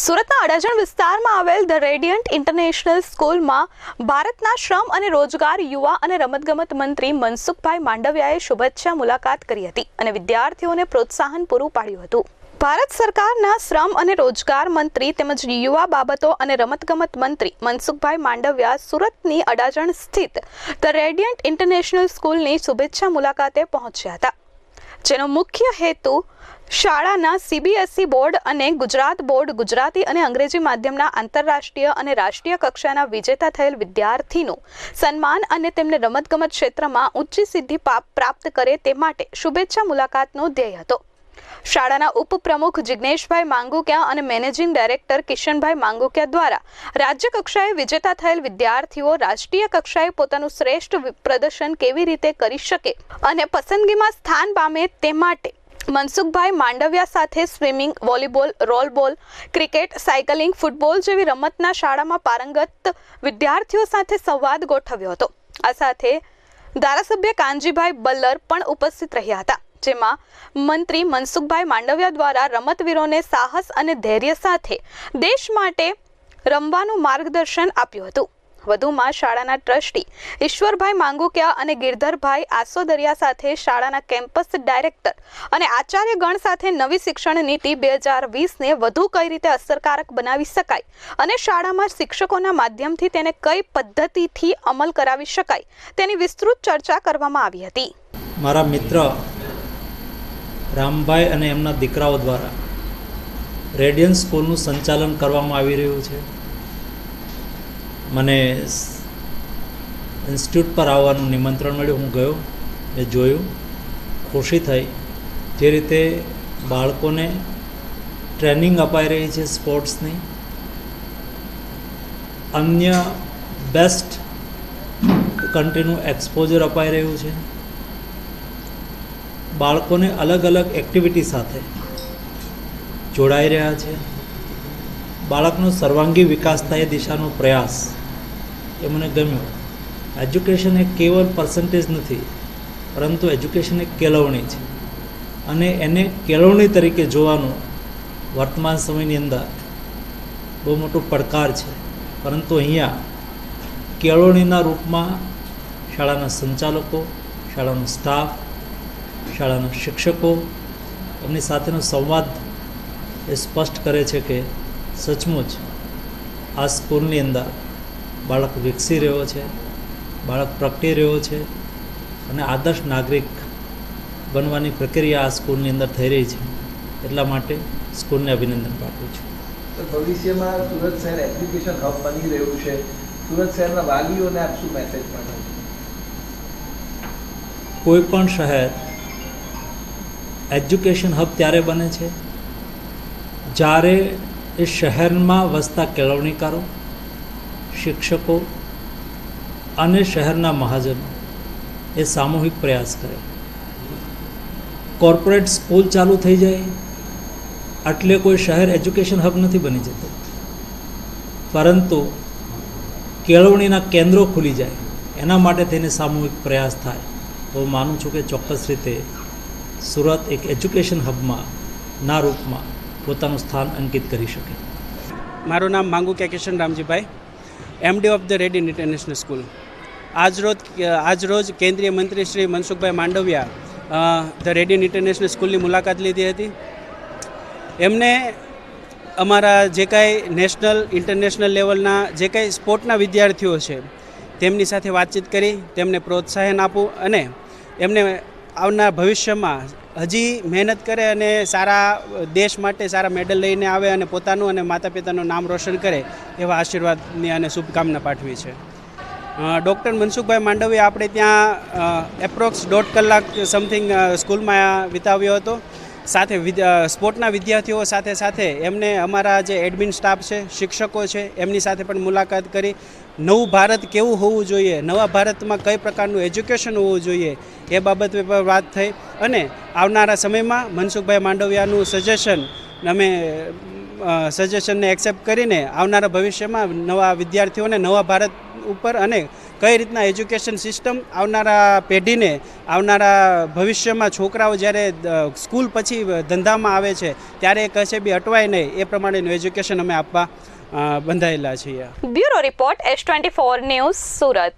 સુરતના અડાજણ વિસ્તારમાં આવેલ ધ રેડિયન્ટ ઇન્ટરનેશનલ સ્કૂલમાં ભારતના શ્રમ અને રોજગાર યુવા અને રમતગમત મંત્રી મનસુખભાઈ માંડવિયાએ શુભેચ્છા મુલાકાત કરી હતી અને વિદ્યાર્થીઓને પ્રોત્સાહન પૂરું પાડ્યું હતું. ભારત સરકારના શ્રમ અને રોજગાર મંત્રી તેમજ યુવા બાબતો અને રમતગમત મંત્રી મનસુખભાઈ માંડવિયા સુરતની અડાજણ સ્થિત ધ રેડિયન્ટ ઇન્ટરનેશનલ સ્કૂલની શુભેચ્છા મુલાકાતે પહોંચ્યા હતા. જેનો મુખ્ય હેતુ શાળાના સીબીએસઈ બોર્ડ અને ગુજરાત બોર્ડ, ગુજરાતી અને અંગ્રેજી માધ્યમના આંતરરાષ્ટ્રીય અને રાષ્ટ્રીય કક્ષાના વિજેતા થયેલ વિદ્યાર્થીનું સન્માન અને તેમને રમતગમત ક્ષેત્રમાં ઊંચી સિદ્ધિ પ્રાપ્ત કરે તે માટે શુભેચ્છા મુલાકાતનો ધ્યેય હતો. શાળાના ઉપપ્રમુખ જિજ્ઞેશભાઈ માંગુકિયા અને મેનેજિંગ ડાયરેક્ટર કિશનભાઈ માંગુકિયા દ્વારા રાજ્ય કક્ષાએ વિજેતા થયેલ વિદ્યાર્થીઓ રાષ્ટ્રીય કક્ષાએ પોતાનું શ્રેષ્ઠ પ્રદર્શન કેવી રીતે કરી શકે અને પસંદગીમાં સ્થાન પામે તે માટે મનસુખભાઈ માંડવિયા સાથે swimming, volleyball, rollball, cricket, cycling, football જેવી રમતના શાળામાં પારંગત વિદ્યાર્થીઓ સાથે સંવાદ ગોઠવ્યો હતો. આ સાથે ધારાસભ્ય કાનજીભાઈ બલ્લર પણ ઉપસ્થિત રહ્યા હતા. જેમાં મંત્રી મનસુખભાઈ માંડવિયા દ્વારા રમતવીરોને સાહસ અને ધૈર્ય સાથે દેશ માટે રમવાનું માર્ગદર્શન આપ્યું હતું. વધુમાં શાળાના ટ્રસ્ટી ઈશ્વરભાઈ માંગુકિયા અને ગિરધરભાઈ આસોદરિયા સાથે શાળાના કેમ્પસ ડાયરેક્ટર અને આચાર્યગણ સાથે નવી શિક્ષણ નીતિ બે હજાર વીસને વધુ કઈ રીતે અસરકારક બનાવી શકાય અને શાળામાં શિક્ષકોના માધ્યમથી તેને કઈ પદ્ધતિથી અમલ કરાવી શકાય તેની વિસ્તૃત ચર્ચા કરવામાં આવી હતી. મારા મિત્ર રામભાઈ અને એમના દીકરાઓ દ્વારા રેડિયન સ્કૂલનું સંચાલન કરવામાં આવી રહ્યું છે. મને ઇન્સ્ટિટ્યૂટ પર આવવાનું નિમંત્રણ મળ્યું. હું ગયો મેં જોયું, ખુશી થઈ. જે રીતે બાળકોને ટ્રેનિંગ અપાઈ રહી છે સ્પોર્ટ્સની. અન્ય બેસ્ટ કન્ટ્રીનું એક્સપોઝર અપાઈ રહ્યું છે. બાળકોને અલગ અલગ એક્ટિવિટી સાથે જોડાઈ રહ્યા છે. બાળકનો સર્વાંગી વિકાસ થાય એ દિશાનો પ્રયાસ એ મને ગમ્યો. એજ્યુકેશન એ કેવલ પર્સન્ટેજ નથી, પરંતુ એજ્યુકેશન એક કેળવણી છે. અને એને કેળવણી તરીકે જોવાનું વર્તમાન સમયની અંદર બહુ મોટો પડકાર છે. પરંતુ અહીંયા કેળવણીના રૂપમાં શાળાના સંચાલકો, શાળાનો સ્ટાફ શાળાના શિક્ષકો એમની સાથેનો સંવાદ એ સ્પષ્ટ કરે છે કે સચમુચ આ સ્કૂલની અંદર બાળક વિકસી રહ્યો છે બાળક પ્રગટી રહ્યો છે અને આદર્શ નાગરિક બનવાની પ્રક્રિયા આ સ્કૂલની અંદર થઈ રહી છે. એટલા માટે સ્કૂલને અભિનંદન પાઠવું છું. ભવિષ્યમાં સુરત શહેર એપ્લિકેશન હબ બની રહ્યું છે. સુરત શહેરના વાલીઓને આપ શું મેસેજ પાઠવો કોઈ પણ શહેર એજ્યુકેશન હબ ત્યારે બને છે? જ્યારે એ શહેરમાં વસતા કેળવણીકારો શિક્ષકો અને શહેરના મહાજનો એ સામૂહિક પ્રયાસ કરે. કોર્પોરેટ સ્કૂલ ચાલુ થઈ જાય, એટલે કોઈ શહેર એજ્યુકેશન હબ નથી બની જતું. પરંતુ કેળવણીના કેન્દ્રો ખુલી જાય, એના માટે થઈને સામૂહિક પ્રયાસ થાય. તો માનું છું કે ચોક્કસ રીતે સુરત એક એજ્યુકેશન હબમાં, ના રૂપમાં પોતાનું સ્થાન અંકિત કરી શકે. મારું નામ માંગુ કે Kishan Ramjibhai MD of the Radian international school આજરોજ આજરોજ કેન્દ્રીય મંત્રી Shri Mansukhbhai Mandaviya the Radian international સ્કૂલની મુલાકાત લીધી હતી. એમને અમારા જે કાંઈ નેશનલ ઇન્ટરનેશનલ લેવલના જે કાંઈ સ્પોર્ટના વિદ્યાર્થીઓ છે, તેમની સાથે વાતચીત કરી, તેમને પ્રોત્સાહન આપવું અને એમને આવનાર ભવિષ્યમાં હજી મહેનત કરે અને સારા દેશ માટે સારા મેડલ લઈને આવે અને પોતાનું અને માતા પિતાનું નામ રોશન કરે એવા આશીર્વાદની અને શુભકામના પાઠવી છે. ડૉક્ટર મનસુખભાઈ માંડવીએ આપણે ત્યાં એપ્રોક્સ દોઢ કલાક સમથિંગ સ્કૂલમાં વિતાવ્યો હતો. સાથે સ્પોર્ટના વિદ્યાર્થીઓ સાથે સાથે એમને અમારા જે એડમિન સ્ટાફ છે, શિક્ષકો છે, એમની સાથે પણ મુલાકાત કરી. નવું ભારત કેવું હોવું જોઈએ? નવા ભારતમાં કઈ પ્રકારનું એજ્યુકેશન હોવું જોઈએ? એ બાબત પર વાત થઈ. અને આવનારા સમયમાં મનસુખભાઈ માંડવિયાનું સજેશન અમે સજેશનને એક્સેપ્ટ કરીને આવનારા ભવિષ્યમાં નવા વિદ્યાર્થીઓને નવા ભારત ઉપર અને કઈ રીતના એજ્યુકેશન સિસ્ટમ આવનારા પેઢીને આવનારા ભવિષ્યમાં છોકરાઓ જ્યારે સ્કૂલ પછી ધંધામાં આવે છે, ત્યારે કશે બી અટવાય નહીં. એ પ્રમાણેનું એજ્યુકેશન અમે આપવા બંધાયેલા છીએ. Bureau report S twenty four news Surat.